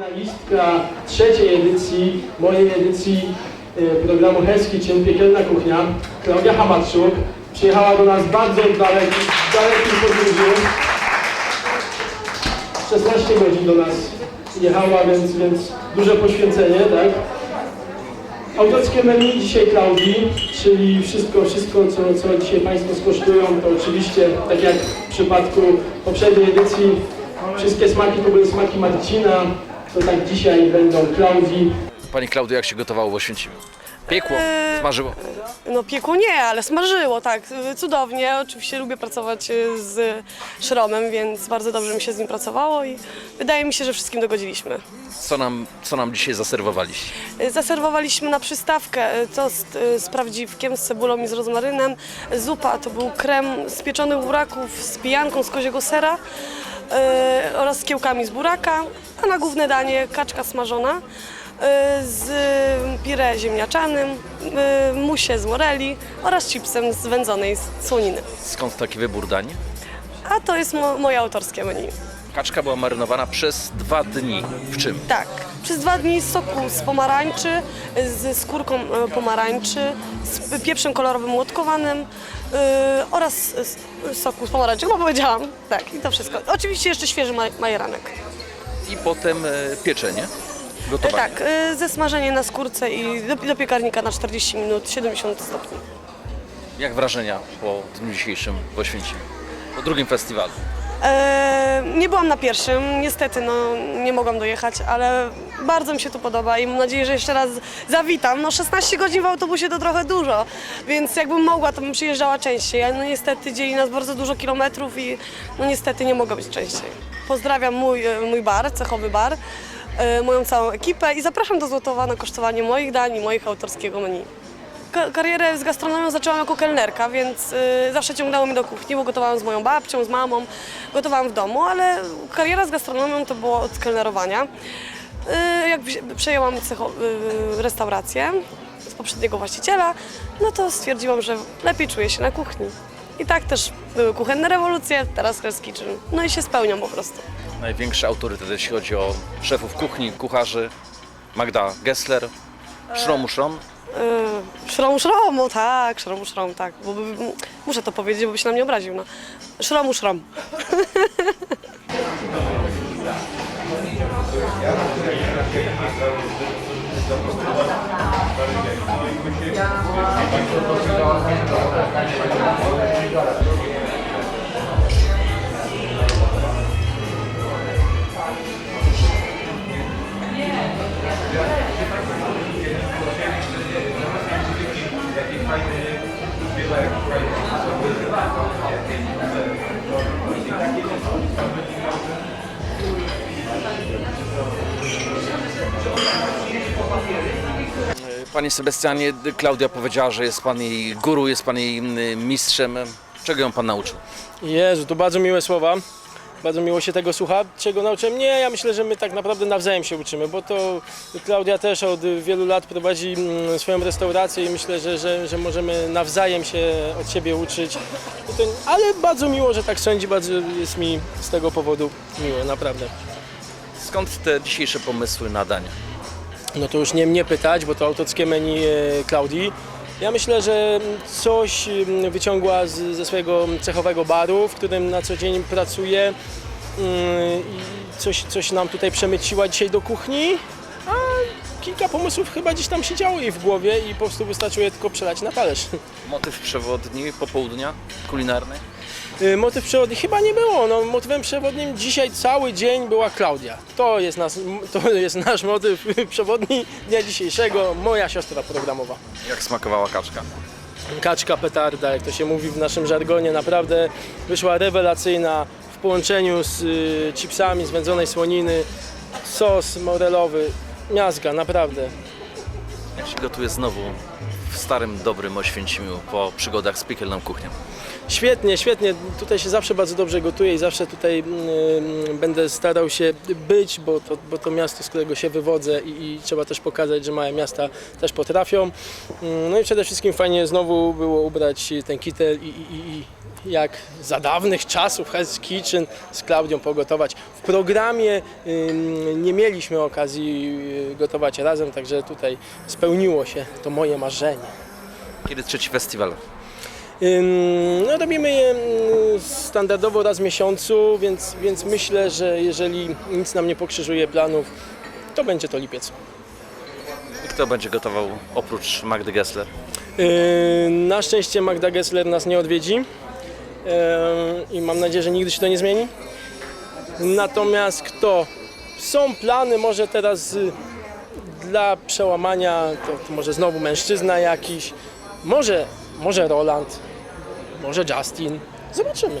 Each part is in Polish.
Finalistka trzeciej edycji, mojej edycji e, programu Helski, czyli Piekielna Kuchnia, Klaudia Hamatczuk, przyjechała do nas bardzo daleki, dalekim podróży. 16 godzin do nas jechała, więc, więc duże poświęcenie, tak? Autorskie menu dzisiaj Klaudii, czyli wszystko, wszystko co, co dzisiaj Państwo skosztują, to oczywiście, tak jak w przypadku poprzedniej edycji, wszystkie smaki to były smaki Marcina, to tak dzisiaj będą Klaudii. Pani Klaudio, jak się gotowało w Oświęcimiu? Piekło, Eee, smażyło. No piekło nie, ale smażyło, tak, y, cudownie. Oczywiście lubię pracować y, z Szromem, więc bardzo dobrze mi się z nim pracowało i wydaje mi się, że wszystkim dogodziliśmy. Co nam, co nam dzisiaj zaserwowaliście? Zaserwowaliśmy na przystawkę tost z prawdziwkiem, z cebulą i z rozmarynem. Zupa to był krem z pieczonych buraków z pijanką z koziego sera y, oraz z kiełkami z buraka, a na główne danie kaczka smażona y, z pire ziemniaczanym, y, musie z moreli oraz chipsem z wędzonej słoniny. Skąd taki wybór dań? A to jest mo- moje autorskie menu. Kaczka była marynowana przez dwa dni. W czym? Tak, przez dwa dni z soku z pomarańczy, z skórką e, pomarańczy, z pieprzem kolorowym łotkowanym yy, oraz soku z pomarańczy, chyba powiedziałam. Tak, i to wszystko. Oczywiście jeszcze świeży maj- majeranek. I potem e, pieczenie, E, gotowanie. tak, yy, ze smażenie na skórce i do, do piekarnika na 40 minut, 70 stopni. Jak wrażenia po dniu dzisiejszym w Oświęcimiu? Po drugim festiwalu. E, nie byłam na pierwszym, niestety no, nie mogłam dojechać, ale bardzo mi się tu podoba i mam nadzieję, że jeszcze raz zawitam. No 16 godzin w autobusie to trochę dużo, więc jakbym mogła, to bym przyjeżdżała częściej, ale no niestety dzieli nas bardzo dużo kilometrów i no niestety nie mogę być częściej. Pozdrawiam mój, e, mój bar, cechowy bar, e, moją całą ekipę i zapraszam do Złotowa na kosztowanie moich dań i moich autorskiego menu. Ka- Karierę z gastronomią zaczęłam jako kelnerka, więc y, zawsze ciągnęło mnie do kuchni, bo gotowałam z moją babcią, z mamą, gotowałam w domu, ale kariera z gastronomią to było od kelnerowania. Jak przejęłam restaurację z poprzedniego właściciela, no to stwierdziłam, że lepiej czuję się na kuchni. I tak też były kuchenne rewolucje, teraz Hell's Kitchen. No i się spełniam po prostu. Największy autorytet, jeśli chodzi o szefów kuchni, kucharzy. Magda Gessler, Szromu Szrom. Yy, Szromu szromu, tak, szromu szrom, tak. Bo, by- muszę to powiedzieć, bo by się na mnie obraził. No. Szromu szrom. Panie Sebastianie, Klaudia powiedziała, że jest Pan jej guru, jest Pan jej mm, mistrzem. Czego ją Pan nauczył? Jezu, to bardzo miłe słowa. Bardzo miło się tego słucha. Czego nauczyłem? Nie, ja myślę, że my tak naprawdę nawzajem się uczymy, bo to Klaudia też od wielu lat prowadzi mm, swoją restaurację i myślę, że, że, że możemy nawzajem się od siebie uczyć. Ale bardzo miło, że tak sądzi, bardzo jest mi z tego powodu miło, naprawdę. Skąd te dzisiejsze pomysły na dania? No to już nie mnie pytać, bo to autorskie menu e, Klaudii. Ja myślę, że coś mm, wyciągła z, ze swojego cechowego baru, w którym na co dzień pracuje mm, i coś, coś nam tutaj przemyciła dzisiaj do kuchni, a kilka pomysłów chyba gdzieś tam siedziało jej w głowie i po prostu wystarczyło je tylko przelać na talerz. Motyw przewodni popołudnia kulinarny? Y, Motyw przewodni chyba nie było. No, motywem przewodnim dzisiaj cały dzień była Klaudia. To jest, nas, to jest nasz motyw przewodni dnia dzisiejszego, moja siostra programowa. Jak smakowała kaczka? kaczka petarda, jak to się mówi w naszym żargonie, naprawdę wyszła rewelacyjna w połączeniu z y, chipsami z wędzonej słoniny, sos morelowy, miazga, naprawdę. Jak się gotuje znowu w starym, dobrym Oświęcimiu po przygodach z piekielną kuchnią? Świetnie, świetnie, tutaj się zawsze bardzo dobrze gotuje i zawsze tutaj y, będę starał się być, bo to, bo to miasto, z którego się wywodzę i, i trzeba też pokazać, że małe miasta też potrafią. Mm, No i przede wszystkim fajnie znowu było ubrać ten kitel i, i, i jak za dawnych czasów Hell's Kitchen z Klaudią pogotować. W programie nie mieliśmy okazji y, gotować razem, także tutaj spełniło się to moje marzenie. Kiedy trzeci festiwal? No, robimy je standardowo raz w miesiącu, więc, więc myślę, że jeżeli nic nam nie pokrzyżuje planów, to będzie to lipiec. I kto będzie gotował oprócz Magdy Gessler? Na szczęście Magda Gessler nas nie odwiedzi i mam nadzieję, że nigdy się to nie zmieni. Natomiast kto? Są plany może teraz y, dla przełamania, to, to może znowu mężczyzna jakiś, może, może Roland, może Justin. Zobaczymy.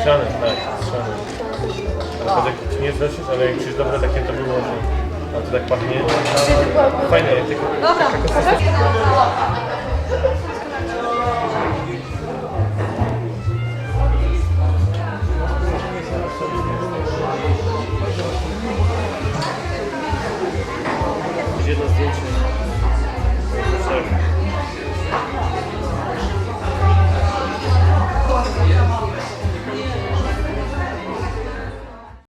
Strzanem, tak, strzanem. Ale tak nie znosisz, ale jak już dobre takie to było, że a to tak pachnie. Fajne, tylko Dobra,